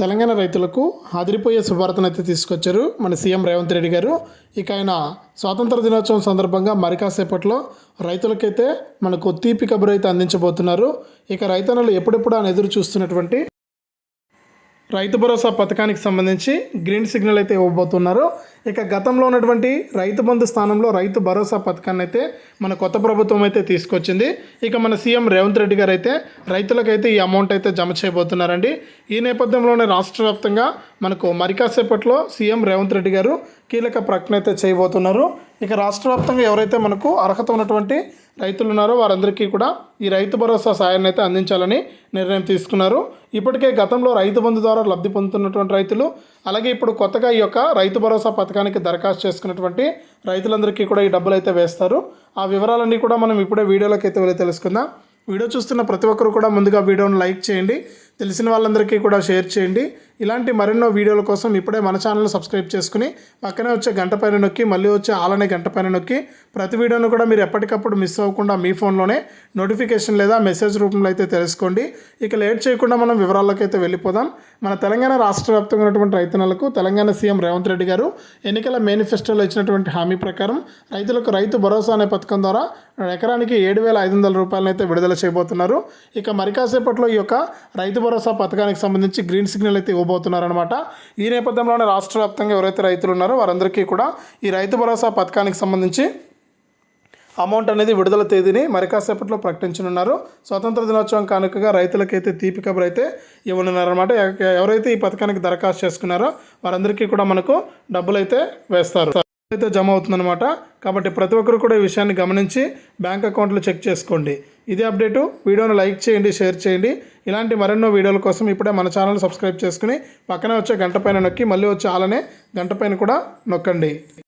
తెలంగాణ రైతులకు అదిరిపోయే శుభార్తను అయితే తీసుకొచ్చారు మన సీఎం రేవంత్ రెడ్డి గారు. ఇక ఆయన స్వాతంత్ర దినోత్సవం సందర్భంగా మరి కాసేపట్లో రైతులకైతే మనకు తీపి కబురు అయితే అందించబోతున్నారు. ఇక రైతన్నలు ఎప్పుడెప్పుడు అని ఎదురు చూస్తున్నటువంటి రైతు భరోసా పథకానికి సంబంధించి గ్రీన్ సిగ్నల్ అయితే ఇవ్వబోతున్నారు. ఇక గతంలో ఉన్నటువంటి రైతు బంధు స్థానంలో రైతు భరోసా పథకాన్ని అయితే మన కొత్త ప్రభుత్వం అయితే తీసుకొచ్చింది. ఇక మన సీఎం రేవంత్ రెడ్డి గారు అయితే రైతులకైతే ఈ అమౌంట్ అయితే జమ చేయబోతున్నారండి. ఈ నేపథ్యంలోనే రాష్ట్ర వ్యాప్తంగా మనకు మరికాసేపట్లో సీఎం రేవంత్ రెడ్డి గారు కీలక ప్రకటన అయితే చేయబోతున్నారు. ఇక రాష్ట్ర వ్యాప్తంగా ఎవరైతే మనకు అర్హత ఉన్నటువంటి రైతులు ఉన్నారో వారందరికీ కూడా ఈ రైతు భరోసా సాయాన్ని అయితే అందించాలని నిర్ణయం తీసుకున్నారు. ఇప్పటికే గతంలో రైతు బంధు ద్వారా లబ్ధి పొందుతున్నటువంటి రైతులు అలాగే ఇప్పుడు కొత్తగా ఈ యొక్క రైతు భరోసా పథకానికి దరఖాస్తు చేసుకున్నటువంటి రైతులందరికీ కూడా ఈ డబ్బులు అయితే వేస్తారు. ఆ వివరాలన్నీ కూడా మనం ఇప్పుడే వీడియోలోకి అయితే వెళ్ళి తెలుసుకుందాం. వీడియో చూస్తున్న ప్రతి ఒక్కరు కూడా ముందుగా వీడియోను లైక్ చేయండి. తెలిసిన వాళ్ళందరికీ కూడా షేర్ చేయండి. ఇలాంటి మరెన్నో వీడియోల కోసం ఇప్పుడే మన ఛానల్ సబ్స్క్రైబ్ చేసుకుని పక్కనే వచ్చే గంట పైన నొక్కి మళ్ళీ వచ్చే ఆలనే గంట పైన నొక్కి ప్రతి వీడియోను కూడా మీరు ఎప్పటికప్పుడు మిస్ అవ్వకుండా మీ ఫోన్లోనే నోటిఫికేషన్ లేదా మెసేజ్ రూపంలో అయితే తెలుసుకోండి. ఇక లేట్ చేయకుండా మనం వివరాల్లోకి అయితే వెళ్ళిపోదాం. మన తెలంగాణ రాష్ట్ర వ్యాప్తంగా ఉన్నటువంటి రైతన్నలకు తెలంగాణ సీఎం రేవంత్ రెడ్డి గారు ఎన్నికల మేనిఫెస్టోలో ఇచ్చినటువంటి హామీ ప్రకారం రైతులకు రైతు భరోసా అనే పథకం ద్వారా ఎకరానికి ఏడు వేల ఐదు వందల రూపాయలను అయితే విడుదల చేయబోతున్నారు. ఇక మరి కాసేపట్లో ఈ యొక్క రైతు భరోసా పథకానికి సంబంధించి గ్రీన్ సిగ్నల్ అయితే ఇవ్వబోతున్నారనమాట ఈ నేపథ్యంలోనే రాష్ట్ర వ్యాప్తంగా ఎవరైతే రైతులు ఉన్నారో వారందరికీ కూడా ఈ రైతు భరోసా పథకానికి సంబంధించి అమౌంట్ అనేది విడుదల తేదీని మరి కాసేపట్లో ప్రకటించనున్నారు. స్వతంత్ర దినోత్సవం కానుకగా రైతులకైతే తీపి కబురు అయితే ఇవ్వనున్నారనమాట ఎవరైతే ఈ పథకానికి దరఖాస్తు చేసుకున్నారో వారందరికీ కూడా మనకు డబ్బులు అయితే వేస్తారు. అయితే జమ అవుతుందన్నమాట. కాబట్టి ప్రతి ఒక్కరు కూడా ఈ విషయాన్ని గమనించి బ్యాంక్ అకౌంట్లు చెక్ చేసుకోండి. ఇదే అప్డేటు. వీడియోను లైక్ చేయండి షేర్ చేయండి. ఇలాంటి మరెన్నో వీడియోల కోసం ఇప్పుడే మన ఛానల్ సబ్స్క్రైబ్ చేసుకుని పక్కనే వచ్చే గంట పైన నొక్కి మళ్ళీ వచ్చే ఆలనే గంట పైన కూడా నొక్కండి.